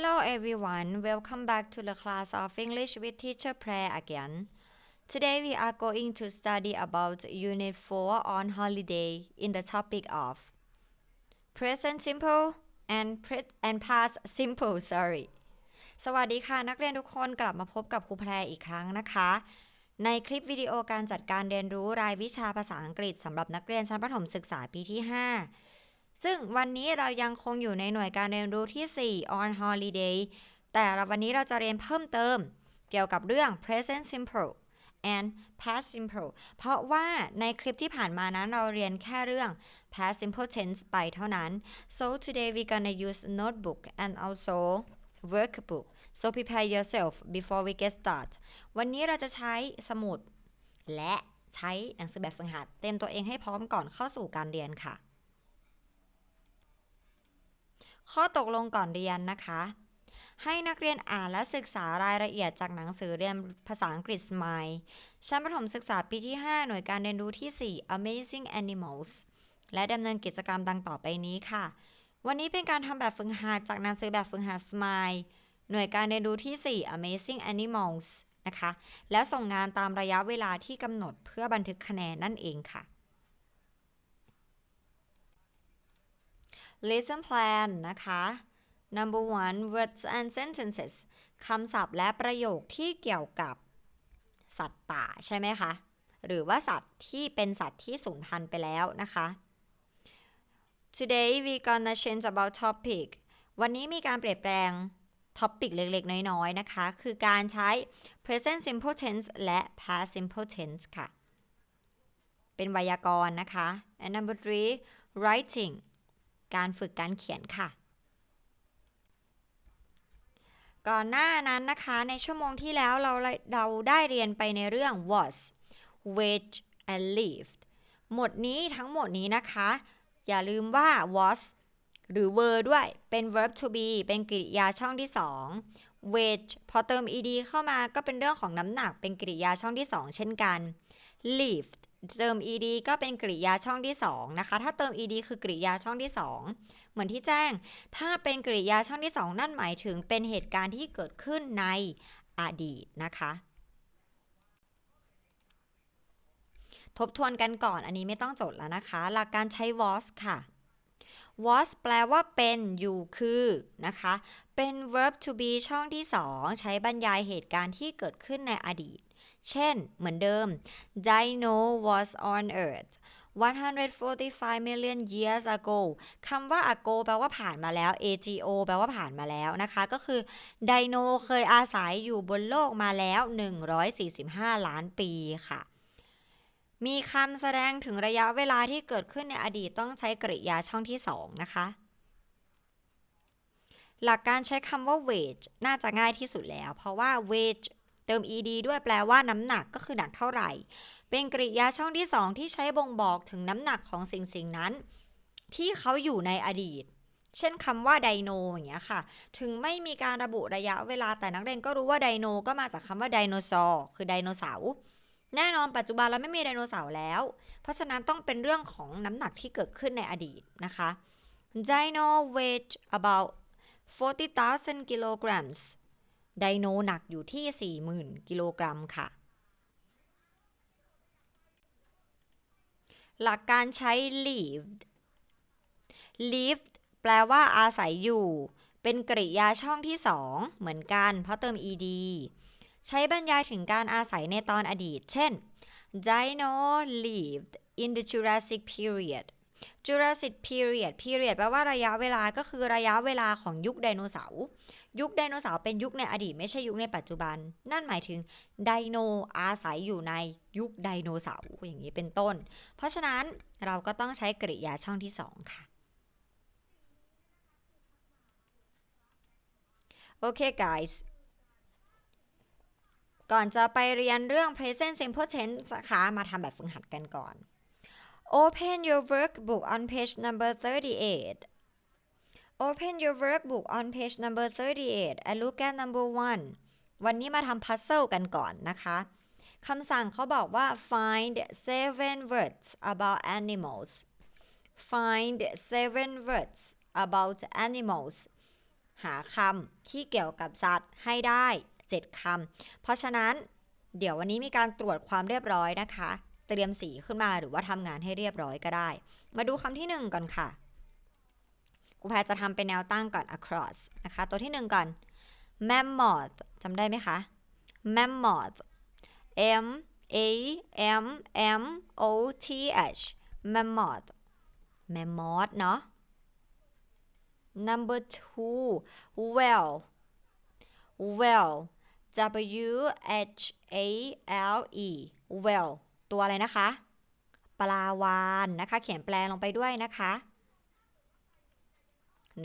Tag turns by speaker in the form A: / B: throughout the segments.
A: Hello everyone, welcome back to the class of English with Teacher Prayer again. Today we are going to study about Unit 4 on holiday in the topic of present simple and pre and past simple sorry สวัสดีค่ะ นักเรียนทุกคนกลับมาพบกับครูแพรอีกครั้งนะคะ ในคลิปวิดีโอการจัดการเรียนรู้รายวิชาภาษาอังกฤษสำหรับนักเรียนชั้นประถมศึกษาปีที่ 5 ซึ่งวันนี้เรายังคงอยู่ในหน่วยการเรียนรู้ที่ 4 on holiday แต่วันนี้เราจะเรียนเพิ่มเติม เกี่ยวกับเรื่อง present simple and past simple เพราะว่าในคลิปที่ผ่านมานั้นเราเรียนแค่เรื่อง past simple tense ไปเท่านั้น so today we gonna use notebook and also workbook so prepare yourself before we get start วันนี้เราจะใช้สมุด และใช้หนังสือแบบฝึกหัด เตรียมตัวเองให้พร้อมก่อนเข้าสู่การเรียนค่ะ ข้อตกลงก่อนเรียนนะคะ ให้นักเรียนอ่านและศึกษารายละเอียดจากหนังสือเรียนภาษาอังกฤษ Smile ชั้นประถมศึกษาปีที่ 5 หน่วยการเรียนรู้ที่ 4 Amazing Animals และดำเนินกิจกรรมดังต่อไปนี้ค่ะ วันนี้เป็นการทำแบบฝึกหัดจากหนังสือแบบฝึกหัด Smile หน่วยการเรียนรู้ที่ 4 Amazing Animals นะคะ และส่งงานตามระยะเวลาที่กำหนดเพื่อบันทึกคะแนนนั่นเองค่ะ lesson plan นะคะ number one words and sentences คำศัพท์และประโยคที่เกี่ยวกับสัตว์ป่าใช่ไหมคะ หรือว่าสัตว์ที่เป็นสัตว์ที่สูญพันธุ์ไปแล้วนะคะ today we gonna change about topic วันนี้มีการเปลี่ยนแปลงท็อปิกเล็กๆ น้อยๆ นะคะ คือการใช้ present simple tense และ past simple tense ค่ะ เป็นไวยากรณ์นะคะ and number three writing การฝึกการเขียนค่ะ ก่อนหน้านั้นนะคะในชั่วโมงที่แล้วเราเราได้เรียนไปในเรื่อง was which and lived หมดนี้ทั้งหมดนี้นะคะ อย่าลืมว่า was หรือ were ด้วยเป็น verb to be เป็นกริยาช่องที่2 which พอเติม ed เข้ามาก็เป็นเรื่องของน้ำหนักเป็นกริยาช่องที่2เช่นกัน lived เติม ed ก็เป็นกริยาช่องที่ 2 นะคะ ถ้าเติม ed คือกริยาช่องที่ 2 เหมือนที่แจ้ง ถ้าเป็นกริยาช่องที่ 2 นั่นหมายถึงเป็นเหตุการณ์ที่เกิดขึ้นในอดีตนะคะ ทบทวนกันก่อนอันนี้ไม่ต้องจดแล้วนะคะ หลักการใช้ was ค่ะ was แปลว่าเป็นอยู่คือนะคะ เป็น verb to be ช่องที่ 2 ใช้บรรยายเหตุการณ์ที่เกิดขึ้นในอดีต เช่น เหมือนเดิม Dino was on Earth 145 million years ago คำว่า ago แปลว่าผ่านมาแล้ว ago แปลว่าผ่านมาแล้วนะคะ ก็คือไดโนเคยอาศัยอยู่บนโลกมาแล้ว 145 ล้านปีค่ะ มีคำแสดงถึงระยะเวลาที่เกิดขึ้นในอดีตต้องใช้กริยาช่องที่ 2 นะคะ หลักการใช้คำว่า weight น่าจะง่ายที่สุดแล้ว เพราะว่า weight เติม ed ด้วยแปลว่าน้ำหนักก็คือหนักเท่าไหร่ เป็นกริยาช่องที่ 2 ที่ใช้บ่งบอกถึงน้ำหนักของสิ่งสิ่งนั้น ที่เขาอยู่ในอดีต เช่นคำว่าไดโนอย่างเงี้ยค่ะ ถึงไม่มีการระบุระยะเวลาแต่นักเรียนก็รู้ว่าไดโนก็มาจากคำว่าไดโนเสาร์คือไดโนเสาร์แน่นอนปัจจุบันเราไม่มีไดโนเสาร์แล้ว เพราะฉะนั้นต้องเป็นเรื่องของน้ำหนักที่เกิดขึ้นในอดีตนะคะ Dino weighed about 40,000 kilograms ไดโนหนักอยู่ที่ 40,000 กิโลกรัมค่ะ หลักการใช้ lived lived แปลว่าอาศัยอยู่ เป็นกริยาช่องที่ 2 เหมือนกัน เพราะเติม ed ใช้บรรยายถึงการอาศัยในตอนอดีต เช่น Dino lived in the Jurassic period Jurassic period period แปลว่าระยะเวลาก็คือระยะเวลาของยุคไดโนเสาร์ ยุคไดโนเสาร์เป็นยุคในอดีตไม่ใช่ยุคในปัจจุบัน นั่นหมายถึงไดโนอาศัยอยู่ในยุคไดโนเสาร์อย่างนี้เป็นต้น เพราะฉะนั้นเราก็ต้องใช้กริยาช่องที่ 2 ค่ะโอเค guys ก่อนจะไปเรียนเรื่อง present simple tense นะคะมาทำแบบฝึกหัดกันก่อน Open your workbook on page number 38 Open your workbook on page number 38 and look at number 1 วันนี้มาทำ puzzle กันก่อนนะคะ คำสั่งเขาบอกว่า find seven words about animals find seven words about animals หาคำที่เกี่ยวกับสัตว์ให้ได้ 7คำ เพราะฉะนั้นเดี๋ยววันนี้มีการตรวจความเรียบร้อยนะคะ เตรียมสีขึ้นมาหรือว่าทำงานให้เรียบร้อยก็ได้ มาดูคำที่ 1ก่อนค่ะ ครูแพรจะทำเป็นแนวตั้งก่อน across นะคะ ตัวที่1ก่อน mammoth จำได้ไหมคะ mammoth m a m m o t h mammoth mammoth เนาะ number two well well w h a l e well ตัวอะไรนะคะ ปลาวานนะคะ เขียนแปลลงไปด้วยนะคะ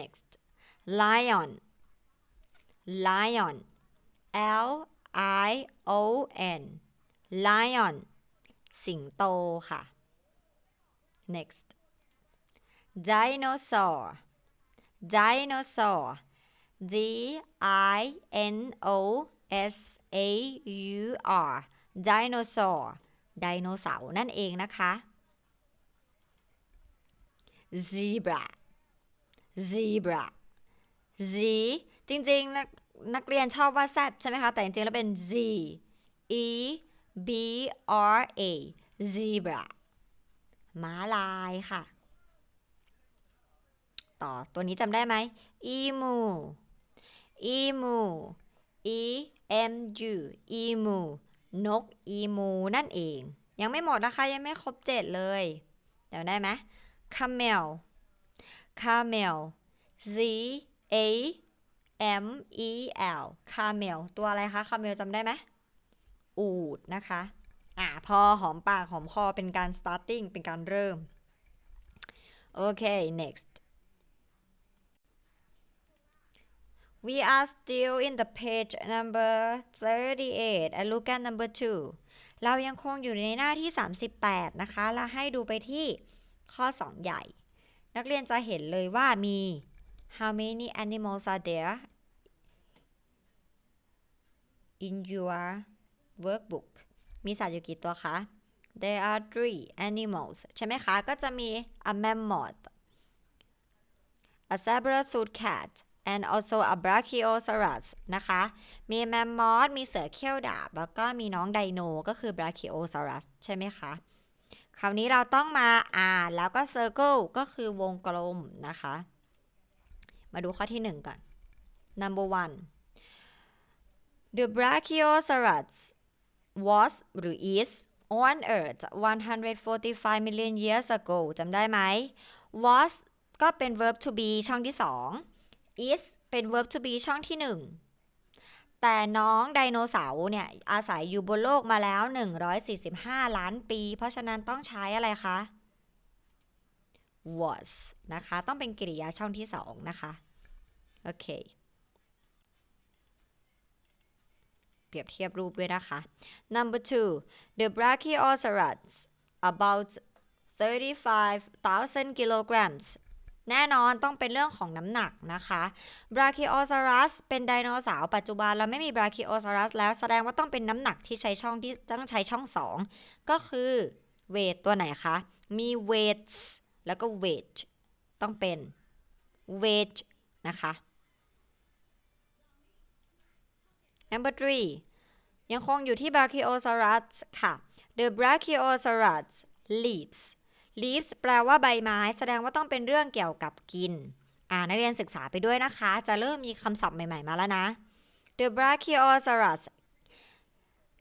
A: next lion lion l i o n lion สิงโตค่ะ next dinosaur dinosaur d i n o s a u r dinosaur ไดโนเสาร์นั่นเองนะคะ zebra zebra z จริงๆนักนักเรียนชอบว่า z ใช่ไหมคะ แต่จริงๆ แล้วเป็น z e b r a zebra ม้าลายค่ะ ต่อตัวนี้จำได้ไหม emu emu e m u emu นก emu นั่นเอง ยังไม่หมดนะคะ ยังไม่ครบเจ็ดเลย เดี๋ยวได้ไหม camel camel z a m e l camel ตัวอะไรคะ camel จำได้ไหมอูดนะคะ อะพอหอมปากหอมคอเป็นการ starting เป็นการเริ่ม โอเค next we are still in the page number 38 and look at number 2 เรายังคงอยู่ในหน้าที่ 38 นะคะ แล้วให้ดูไปที่ข้อ 2 ใหญ่ นักเรียนจะเห็นเลยว่ามี how many animals are there in your workbook มีสัตว์อยู่กี่ตัวคะ there are three animals ใช่ไหมคะ ก็จะมี a mammoth a saber-tooth cat and also a brachiosaurus นะคะ มีแมมมอสมีเสือเขี้ยวดาบ แล้วก็มีน้องไดโน ก็คือ brachiosaurus ใช่ไหมคะ คราวนี้เราต้องมาอ่านแล้วก็ circle ก็คือวงกลมนะคะ มาดูข้อที่ 1ก่อน number one the brachiosaurus was หรือ is on earth 145 million years ago จำได้ไหม was ก็เป็น verb to be ช่องที่ 2 is เป็น verb to be ช่องที่ 1 แต่น้องไดโนเสาร์เนี่ยอาศัยอยู่บนโลกมาแล้ว 145 ล้านปี เพราะฉะนั้นต้องใช้อะไรคะ was นะคะ ต้องเป็นกริยาช่องที่2นะคะ โอเค เปรียบเทียบรูปด้วยนะคะ number two the brachiosaurus about 35,000 kilograms แน่นอนต้องเป็นเรื่องของน้ำหนักนะคะ Brachiosaurus เป็นไดโนเสาร์ปัจจุบันเราไม่มี Brachiosaurus แล้วแสดงว่าต้องเป็นน้ำหนักที่ใช้ช่องที่ต้องใช้ช่อง2ก็คือ weight ตัวไหนคะ มี weights แล้วก็ weight ต้องเป็น weight นะคะ number three ยังคงอยู่ที่ Brachiosaurus ค่ะ the Brachiosaurus leaves leaves แปลว่าใบไม้ แสดงว่าต้องเป็นเรื่องเกี่ยวกับกิน อ่านักเรียนศึกษาไปด้วยนะคะ จะเริ่มมีคำศัพท์ใหม่ๆมาแล้วนะ the Brachiosaurus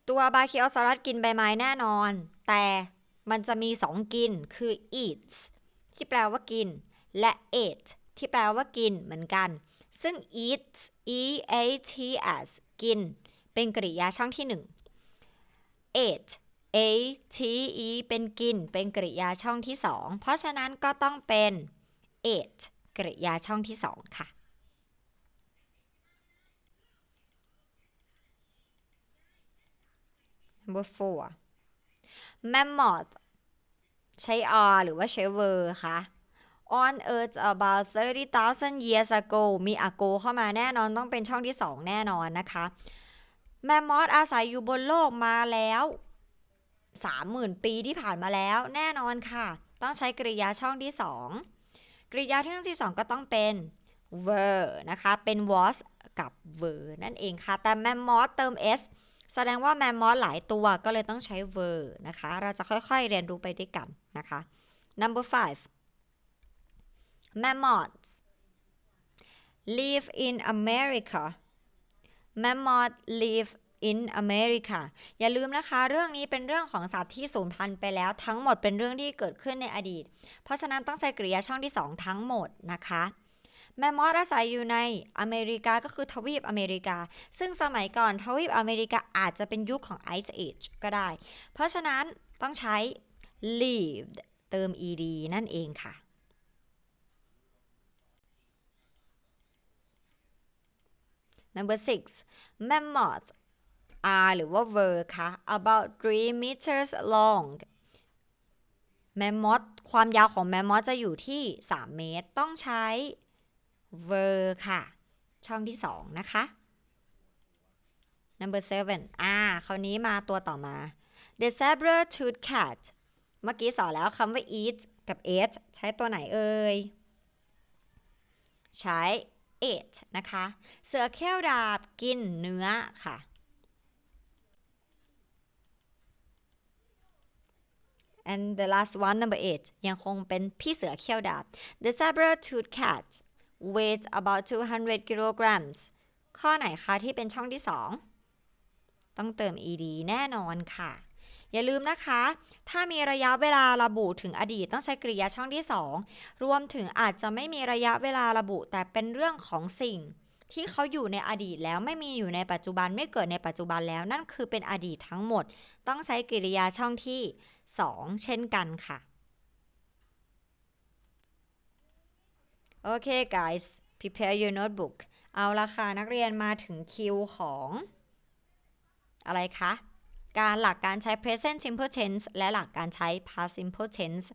A: ตัว Brachiosaurus กินใบไม้แน่นอน แต่มันจะมีสองกินคือ eats ที่แปลว่ากิน และ ate ที่แปลว่ากินเหมือนกัน ซึ่ง eats e a t s กิน เป็นกริยาช่องที่1 ate a t e เป็นกิน เป็นกริยาช่องที่2เพราะฉะนั้นก็ต้องเป็น ate กริยาช่องที่2ค่ะ number four mammoth ใช้ r หรือว่าใช้ ver คะ on earth about 30,000 years ago มี ago เข้ามาแน่นอนต้องเป็นช่องที่2แน่นอนนะคะ แมมมอสอาศัยอยู่บนโลกมาแล้ว 30,000 ปีที่ผ่านมาแล้ว แน่นอนค่ะ ต้องใช้กริยาช่องที่ 2 กริยาช่องที่ 2 ก็ต้องเป็น were นะคะ เป็น was กับ were นั่นเองค่ะ แต่ mammoth เติม s แสดงว่า mammoth หลายตัวก็เลยต้องใช้ were นะคะ เราจะค่อยๆเรียนรู้ไปด้วยกันนะคะ number five mammoths live in America mammoth live in America อย่าลืมนะคะ เรื่องนี้เป็นเรื่องของสัตว์ที่สูญพันธุ์ไปแล้วทั้งหมดเป็นเรื่องที่เกิดขึ้นในอดีต เพราะฉะนั้นต้องใช้กริยาช่องที่ 2 ทั้งหมดนะคะแมมมอสอาศัยอยู่ในอเมริกาก็คือทวีปอเมริกา ซึ่งสมัยก่อนทวีปอเมริกาอาจจะเป็นยุคของ Ice Age ก็ได้ เพราะฉะนั้นต้องใช้ lived เติม ed นั่นเองค่ะ number six mammoth are หรือว่า were ค่ะ about 3 meters long แมมมอธความยาวของแมมมอธจะอยู่ที่ 3 เมตร ต้องใช้ were ค่ะ ช่องที่ 2 นะคะ number seven อ่า คราวนี้มาตัวต่อมา the zebra tooth cat เมื่อกี้สอนแล้วคำว่า eat กับ ate ใช้ตัวไหนเอ่ย ใช้ ate นะคะ เสือแค้วดาบกินเนื้อค่ะ and the last one number eight ยังคงเป็นพี่เสือเขี้ยวดาบ the saber tooth cat weighs about 200 kilograms ข้อไหนคะที่เป็นช่องที่2ต้องเติม ed แน่นอนค่ะ อย่าลืมนะคะ ถ้ามีระยะเวลาระบุถึงอดีตต้องใช้กริยาช่องที่ 2 รวมถึงอาจจะไม่มีระยะเวลาระบุแต่เป็นเรื่องของสิ่ง ที่เขาอยู่ในอดีตแล้วไม่มีอยู่ในปัจจุบันไม่เกิดในปัจจุบันแล้ว นั่นคือเป็นอดีตทั้งหมด ต้องใช้กริยาช่องที่ 2 เช่นกันค่ะ โอเค guys prepare your notebook เอาละค่ะ นักเรียนมาถึงคิวของ อะไรคะ การหลักการใช้ present simple tense และหลักการใช้ past simple tense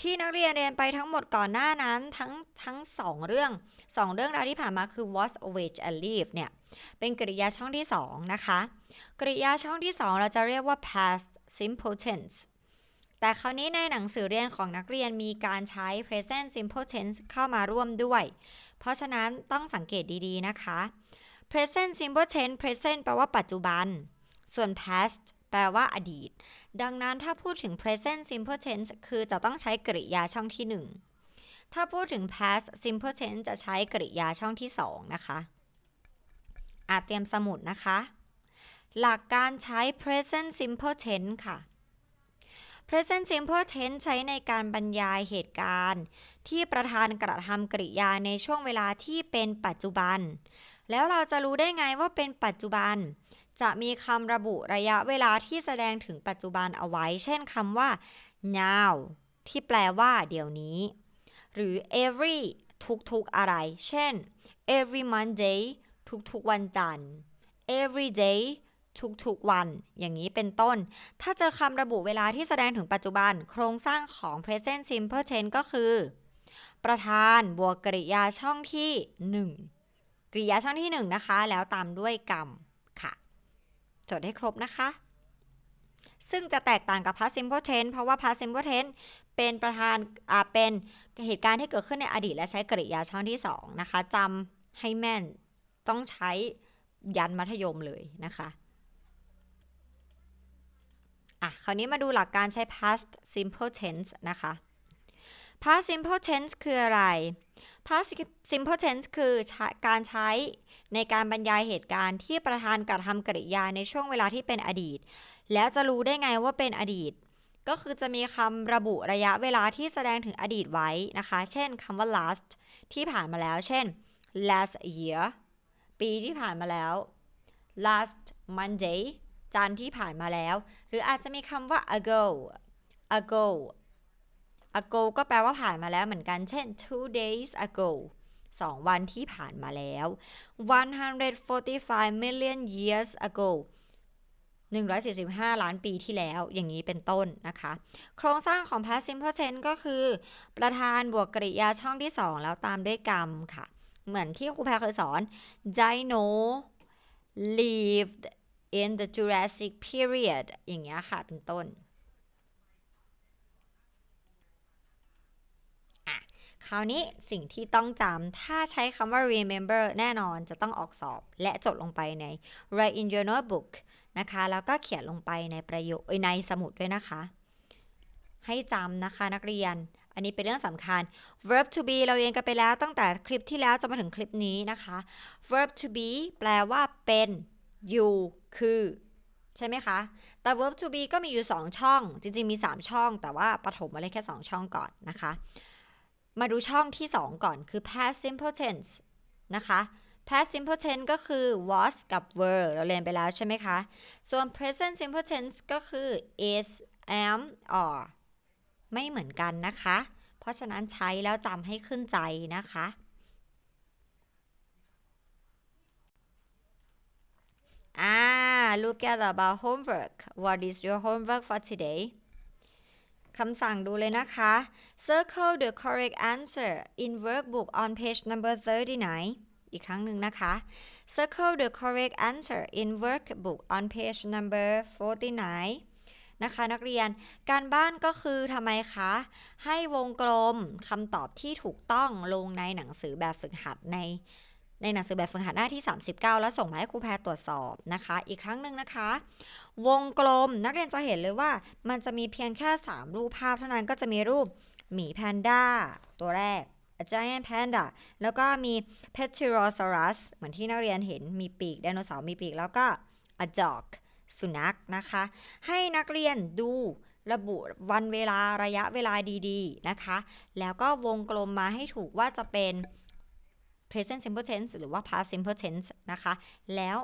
A: ที่นักเรียนเรียนไปทั้งหมดก่อนหน้านั้นทั้งทั้งสองเรื่องสองเรื่องราวที่ผ่านมาคือ was wage and leave เนี่ย เป็นกริยาช่องที่2นะคะ กริยาช่องที่2เราจะเรียกว่า past simple tense แต่คราวนี้ในหนังสือเรียนของนักเรียนมีการใช้ present simple tense เข้ามาร่วมด้วย เพราะฉะนั้นต้องสังเกตดีๆนะคะ present simple tense present แปลว่าปัจจุบัน ส่วน past แปลว่าอดีต ดังนั้นถ้าพูดถึง present simple tense คือจะต้องใช้กริยาช่องที่ 1 ถ้าพูดถึง past simple tense จะใช้กริยาช่องที่ 2 นะคะอาจเตรียมสมุดนะคะ หลักการใช้ present simple tense ค่ะ present simple tense ใช้ในการบรรยายเหตุการณ์ ที่ประธานกระทำกริยาในช่วงเวลาที่เป็นปัจจุบัน แล้วเราจะรู้ได้ไงว่าเป็นปัจจุบัน จะมีคำระบุระยะเวลาที่แสดงถึงปัจจุบันเอาไว้ เช่นคำว่า now ที่แปลว่าเดี๋ยวนี้ หรือ every ทุกๆอะไร เช่น every Monday ทุกๆวันจันทร์ every day ทุกๆวัน อย่างนี้เป็นต้น ถ้าเจอคำระบุเวลาที่แสดงถึงปัจจุบัน โครงสร้างของ present simple tense ก็คือ ประธานบวกกริยาช่องที่ 1 กริยาช่องที่ 1 นะคะ แล้วตามด้วยกรรมค่ะ จดให้ครบนะคะ ซึ่งจะแตกต่างกับ past simple tense เพราะว่า past simple tense เป็นประธานอ่าเป็นเหตุการณ์ที่เกิดขึ้นในอดีต และใช้กริยาช่องที่ 2 นะคะจำให้แม่นต้องใช้ยันมัธยมเลยนะคะอะคราวนี้มาดูหลักการใช้ past simple tense นะคะ past simple tense คืออะไร past simple tense คือการใช้ ในการบรรยายเหตุการณ์ที่ประธานกระทำกริยาในช่วงเวลาที่เป็นอดีต แล้วจะรู้ได้ไงว่าเป็นอดีต ก็คือจะมีคำระบุระยะเวลาที่แสดงถึงอดีตไว้นะคะ เช่นคำว่า last ที่ผ่านมาแล้ว เช่น last year ปีที่ผ่านมาแล้ว last Monday จันทร์ที่ผ่านมาแล้ว หรืออาจจะมีคำว่า ago ago ago ก็แปลว่าผ่านมาแล้วเหมือนกัน เช่น two days ago 2 วันที่ผ่านมาแล้ว 145 million years ago 145 ล้านปีที่แล้วอย่างนี้เป็นต้นนะคะ โครงสร้างของ past simple tense ก็คือ ประธานบวกกริยาช่องที่ 2 แล้วตามด้วยกรรมค่ะ เหมือนที่ครูแพรเคยสอน dino lived in the Jurassic period อย่างเงี้ยค่ะเป็นต้น คราวนี้สิ่งที่ต้องจำถ้าใช้คำว่า remember แน่นอนจะต้องออกสอบ และจดลงไปใน write in your notebook นะคะ แล้วก็เขียนลงไปในประโยคในสมุดด้วยนะคะ ให้จำนะคะนักเรียน อันนี้เป็นเรื่องสำคัญ verb to be เราเรียนกันไปแล้วตั้งแต่คลิปที่แล้วจนมาถึงคลิปนี้นะคะ verb to be แปลว่าเป็นอยู่คือใช่ไหมคะ แต่ verb to be ก็มีอยู่ 2 ช่อง จริง ๆ มี 3 ช่อง แต่ว่าปฐมมาเลยแค่ 2 ช่องก่อนนะคะ มาดูช่องที่ 2 ก่อนคือ past simple tense นะคะ past simple tense ก็คือ was กับ were เราเรียนไปแล้วใช่ไหมคะ ส่วน present simple tense ก็คือ is am are ไม่เหมือนกันนะคะ เพราะฉะนั้นใช้แล้วจำให้ขึ้นใจนะคะอ่า look at about homework what is your homework for today คำสั่งดูเลยนะคะ circle the correct answer in workbook on page number 39 อีกครั้งหนึ่งนะคะ circle the correct answer in workbook on page number 49 นะคะนักเรียน การบ้านก็คือทำไมคะ ให้วงกลมคำตอบที่ถูกต้องลงในหนังสือแบบฝึกหัดใน ในหนังสือแบบฝึกหัดหน้าที่ 39 แล้วส่งมาให้ครูแพรตรวจสอบนะคะ อีกครั้งหนึ่งนะคะ วงกลมนักเรียนจะเห็นเลยว่า มันจะมีเพียงแค่ 3 รูปภาพเท่านั้นก็จะมีรูปหมีแพนด้าตัวแรก a giant panda แล้วก็มี p e t y r o s a u r u s เหมือนที่นักเรียนเห็นมีปีกไดโนเสาร์มีปีกแล้วก็ a dog สุนัขนะคะ ให้นักเรียนดูระบุวันเวลาระยะเวลาดีๆนะคะ แล้วก็วงกลมมาให้ถูกว่าจะเป็น present simple tense หรือว่า past simple tense นะคะ แล้ว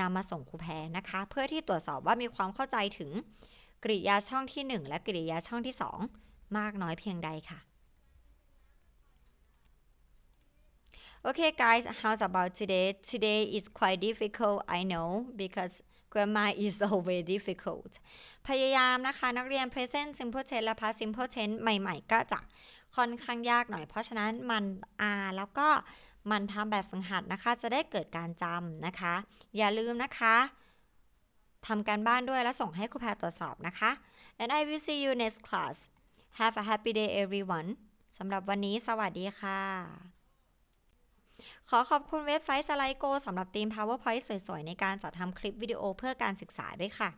A: นำมาส่งครูแพรนะคะ เพื่อที่ตรวจสอบว่ามีความเข้าใจถึงกริยาช่องที่ 1 และกริยาช่องที่ 2 มากน้อยเพียงใดค่ะ Okay guys how's about today today is quite difficult I know because grammar is always difficult พยายามนะคะ นักเรียน present simple tense และ past simple tense ใหม่ ๆ ก็จะค่อนข้างยากหน่อย เพราะฉะนั้นมันอ่านแล้วก็ มันทำแบบฝึกหัดนะคะ จะได้เกิดการจำนะคะ อย่าลืมนะคะทำการบ้านด้วยแล้วส่งให้ครูแพรตรวจสอบนะคะ and I will see you next class have a happy day everyone สำหรับวันนี้สวัสดีค่ะ ขอขอบคุณเว็บไซต์สไลโกสำหรับทีม PowerPoint สวยๆ ในการจัดทำคลิปวิดีโอเพื่อการศึกษาด้วยค่ะ